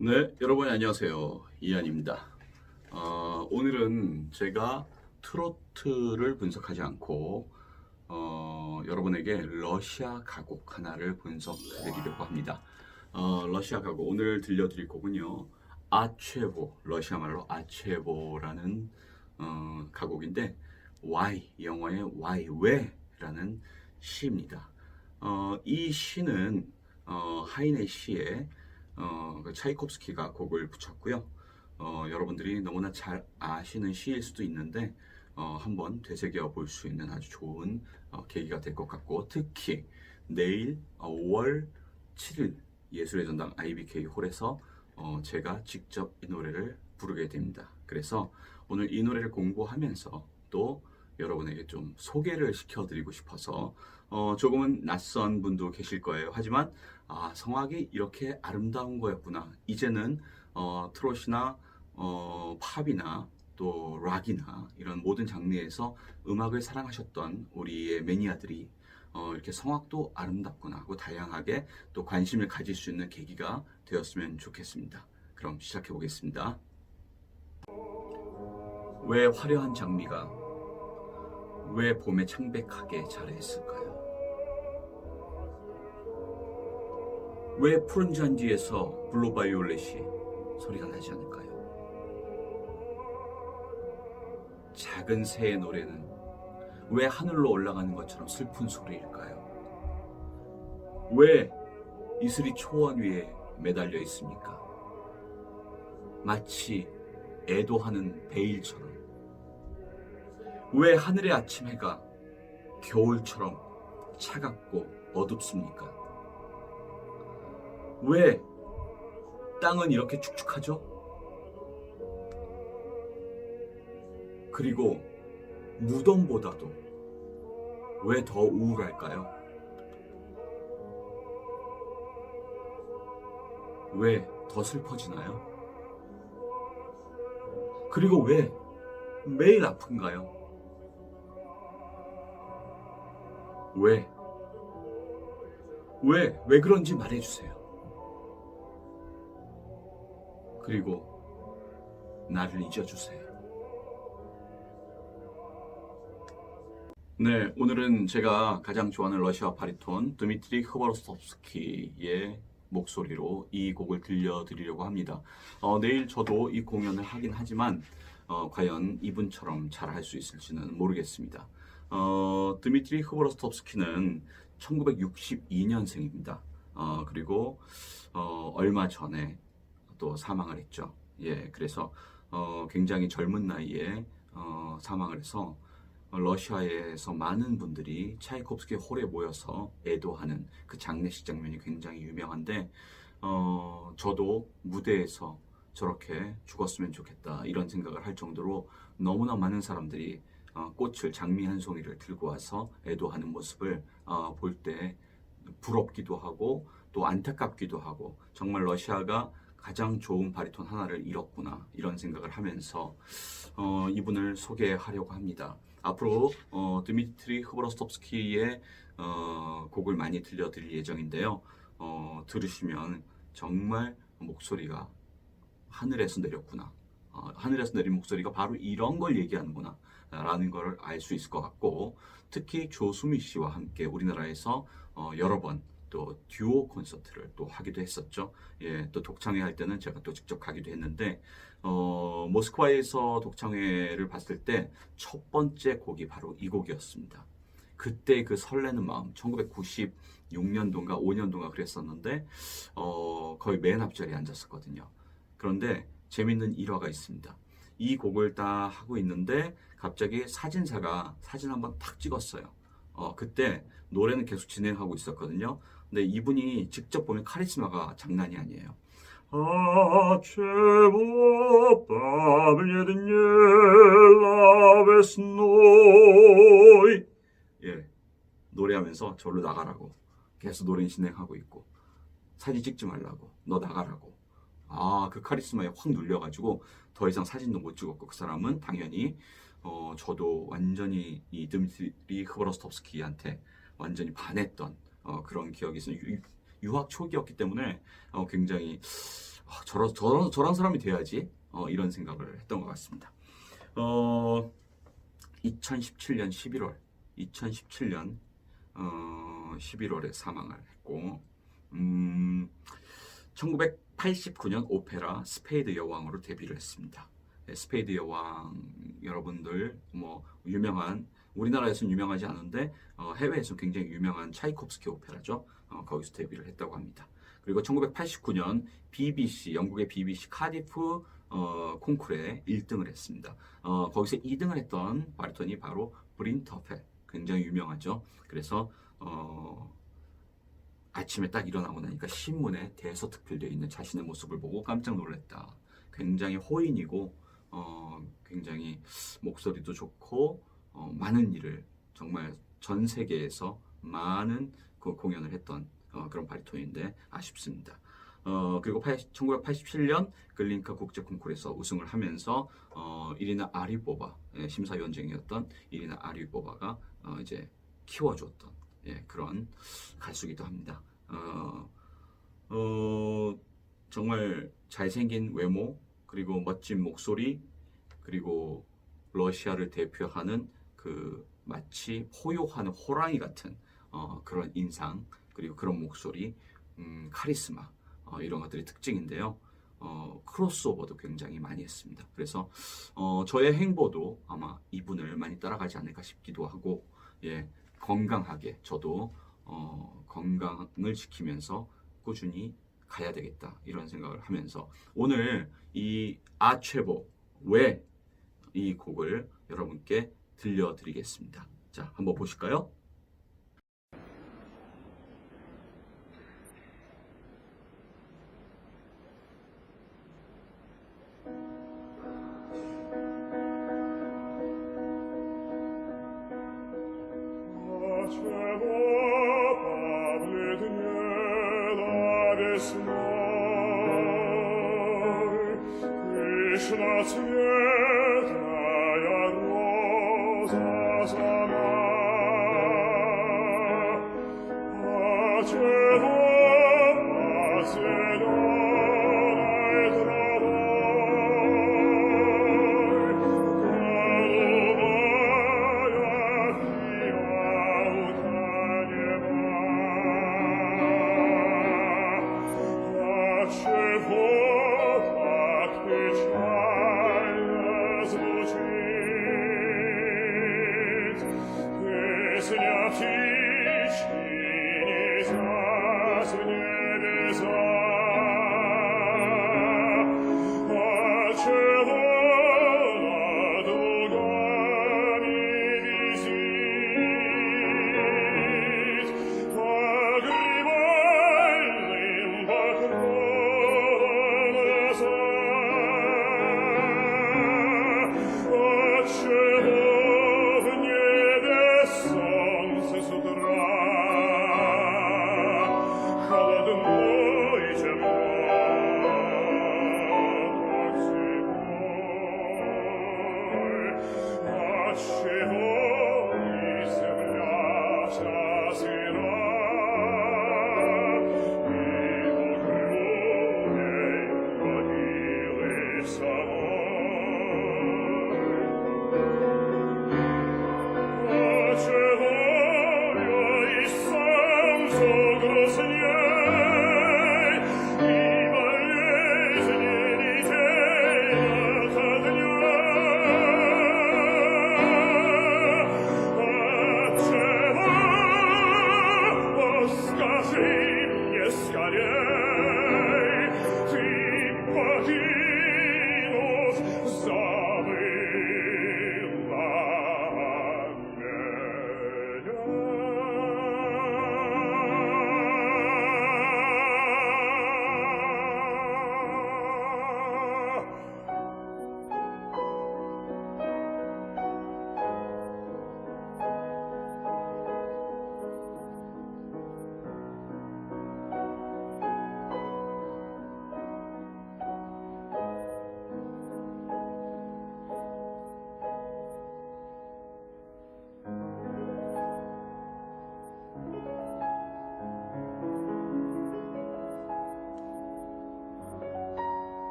네, 여러분 안녕하세요. 이한입니다. 어, 오늘은 제가 트로트를 분석하지 않고 어, 여러분에게 러시아 가곡 하나를 분석해드리려고 합니다. 어, 러시아 가곡 오늘 들려드릴 곡은요. 아체보 러시아 말로 아체보라는 어, 가곡인데 Why 영어의 Why 왜라는 시입니다. 어, 이 시는 어, 하이네 시에 어, 그 차이콥스키가 곡을 붙였고요. 어, 여러분들이 너무나 잘 아시는 시일 수도 있는데 어, 한번 되새겨 볼 수 있는 아주 좋은 어, 계기가 될 것 같고 특히 내일 어, 5월 7일 예술의 전당 IBK 홀에서 어, 제가 직접 이 노래를 부르게 됩니다. 그래서 오늘 이 노래를 공부하면서 또 여러분에게 좀 소개를 시켜드리고 싶어서 어, 조금은 낯선 분도 계실 거예요. 하지만 아, 성악이 이렇게 아름다운 거였구나. 이제는 어, 트롯이나 어, 팝이나 또 락이나 이런 모든 장르에서 음악을 사랑하셨던 우리의 매니아들이 어, 이렇게 성악도 아름답구나 하고 다양하게 또 관심을 가질 수 있는 계기가 되었으면 좋겠습니다. 그럼 시작해 보겠습니다. 왜 화려한 장미가 왜 봄에 창백하게 자라있을까요? 왜 푸른 잔디에서 블루바이올렛이 소리가 나지 않을까요? 작은 새의 노래는 왜 하늘로 올라가는 것처럼 슬픈 소리일까요? 왜 이슬이 초원 위에 매달려 있습니까? 마치 애도하는 베일처럼 왜 하늘의 아침 해가 겨울처럼 차갑고 어둡습니까? 왜 땅은 이렇게 축축하죠? 그리고 무덤보다도 왜 더 우울할까요? 왜 더 슬퍼지나요? 그리고 왜 매일 아픈가요? 왜? 왜? 왜 그런지 말해주세요. 그리고 나를 잊어주세요. 네, 오늘은 제가 가장 좋아하는 러시아 바리톤 드미트리 흐바로스톱스키의 목소리로 이 곡을 들려드리려고 합니다. 어, 내일 저도 이 공연을 하긴 하지만 어, 과연 이분처럼 잘 할 수 있을지는 모르겠습니다. 어, 드미트리 흐바로스톱스키는 1962년생입니다. 어, 그리고 어, 얼마 전에 또 사망을 했죠. 예, 그래서 어, 굉장히 젊은 나이에 어, 사망을 해서 어, 러시아에서 많은 분들이 차이콥스키 홀에 모여서 애도하는 그 장례식 장면이 굉장히 유명한데 어, 저도 무대에서 저렇게 죽었으면 좋겠다 이런 생각을 할 정도로 너무나 많은 사람들이 어, 꽃을 장미 한 송이를 들고 와서 애도하는 모습을 어, 볼때 부럽기도 하고 또 안타깝기도 하고 정말 러시아가 가장 좋은 바리톤 하나를 잃었구나 이런 생각을 하면서 어, 이분을 소개하려고 합니다. 앞으로 어, 드미트리 흐브로스톱스키의 어, 곡을 많이 들려드릴 예정인데요. 어, 들으시면 정말 목소리가 하늘에서 내렸구나. 어, 하늘에서 내린 목소리가 바로 이런 걸 얘기하는구나. 라는 걸 알 수 있을 것 같고 특히 조수미 씨와 함께 우리나라에서 어, 여러 번 또 듀오 콘서트를 또 하기도 했었죠. 예, 또 독창회 할 때는 제가 또 직접 가기도 했는데 어, 모스크바에서 독창회를 봤을 때 첫 번째 곡이 바로 이 곡이었습니다. 그때 그 설레는 마음, 1996년도인가 5년도인가 그랬었는데 어, 거의 맨 앞자리에 앉았었거든요. 그런데 재밌는 일화가 있습니다. 이 곡을 딱 하고 있는데 갑자기 사진사가 사진 한번 탁 찍었어요. 어, 그때 노래는 계속 진행하고 있었거든요. 근데 이분이 직접 보면 카리스마가 장난이 아니에요. 예, 노래하면서 절로 나가라고 계속 노래 진행하고 있고 사진 찍지 말라고 너 나가라고 아그 카리스마에 확 눌려가지고 더 이상 사진도 못 찍었고 그 사람은 당연히 어 저도 완전히 이 드미트리 흐브로스톱스키한테 완전히 반했던 어, 그런 기억이 있어요. 유- 유학 초기였기 때문에 어, 굉장히 아, 저런, 저런, 저런 사람이 돼야지 어, 이런 생각을 했던 것 같습니다. 어, 2017년 11월, 2017년 어, 11월에 사망을 했고, 음, 1989년 오페라 스페이드 여왕으로 데뷔를 했습니다. 네, 스페이드 여왕 여러분들 뭐 유명한 우리나라에서는 유명하지 않은데 어, 해외에서 굉장히 유명한 차이콥스키 오페라죠. 어, 거기서 데뷔를 했다고 합니다. 그리고 1989년 BBC 영국의 BBC 카디프 어, 콩쿠르에 1등을 했습니다. 어, 거기서 2등을 했던 바리톤이 바로 브린터페 굉장히 유명하죠. 그래서 어, 아침에 딱 일어나고 나니까 신문에 대서특필되어 있는 자신의 모습을 보고 깜짝 놀랐다. 굉장히 호인이고 어, 굉장히 목소리도 좋고 어, 많은 일을 정말 전 세계에서 많은 그 공연을 했던 어, 그런 바리톤인데 아쉽습니다. 어, 그리고 80, 1987년 글린카 국제 콩쿠르에서 우승을 하면서 어, 이리나 아리보바 예, 심사위원장이었던 이리나 아리보바가 어, 이제 키워주었던 예, 그런 가수기도 합니다. 어, 어, 정말 잘생긴 외모 그리고 멋진 목소리 그리고 러시아를 대표하는 그 마치 포효하는 호랑이 같은 어, 그런 인상 그리고 그런 목소리 음, 카리스마 어, 이런 것들이 특징인데요. 어, 크로스오버도 굉장히 많이 했습니다. 그래서 어, 저의 행보도 아마 이분을 많이 따라가지 않을까 싶기도 하고 예, 건강하게 저도 어, 건강을 지키면서 꾸준히 가야 되겠다 이런 생각을 하면서 오늘 이 아체보 왜 이 곡을 여러분께 들려드리겠습니다. 자, 한번 보실까요? 是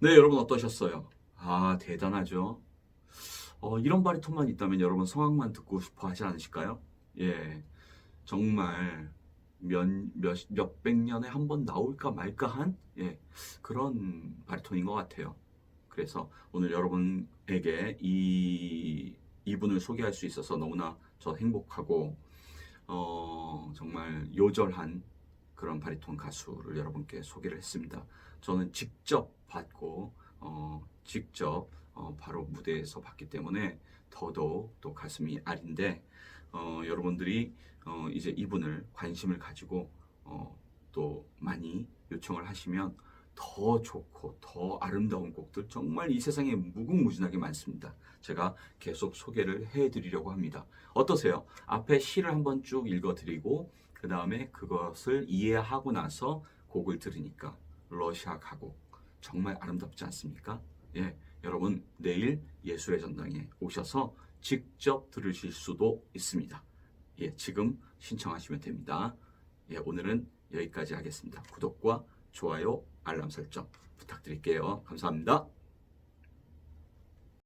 네, 여러분 어떠셨어요? 아, 대단하죠? 어, 이런 바리톤만 있다면 여러분 성악만 듣고 싶어 하지 않으실까요? 예, 정말 몇, 몇, 몇백 년에 한 번 나올까 말까 한, 예, 그런 바리톤인 것 같아요. 그래서 오늘 여러분에게 이, 이분을 소개할 수 있어서 너무나 저 행복하고, 어, 정말 요절한 그런 바리톤 가수를 여러분께 소개를 했습니다. 저는 직접 봤고, 어, 직접 어, 바로 무대에서 봤기 때문에 더더욱 또 가슴이 아린데, 어, 여러분들이 어, 이제 이분을 관심을 가지고 어, 또 많이 요청을 하시면 더 좋고 더 아름다운 곡들 정말 이 세상에 무궁무진하게 많습니다. 제가 계속 소개를 해드리려고 합니다. 어떠세요? 앞에 시를 한번 쭉 읽어드리고 그 다음에 그것을 이해하고 나서 곡을 들으니까 러시아 가곡 정말 아름답지 않습니까? 예, 여러분 내일 예술의 전당에 오셔서 직접 들으실 수도 있습니다. 예, 지금 신청하시면 됩니다. 예, 오늘은 여기까지 하겠습니다. 구독과 좋아요, 알람 설정 부탁드릴게요. 감사합니다.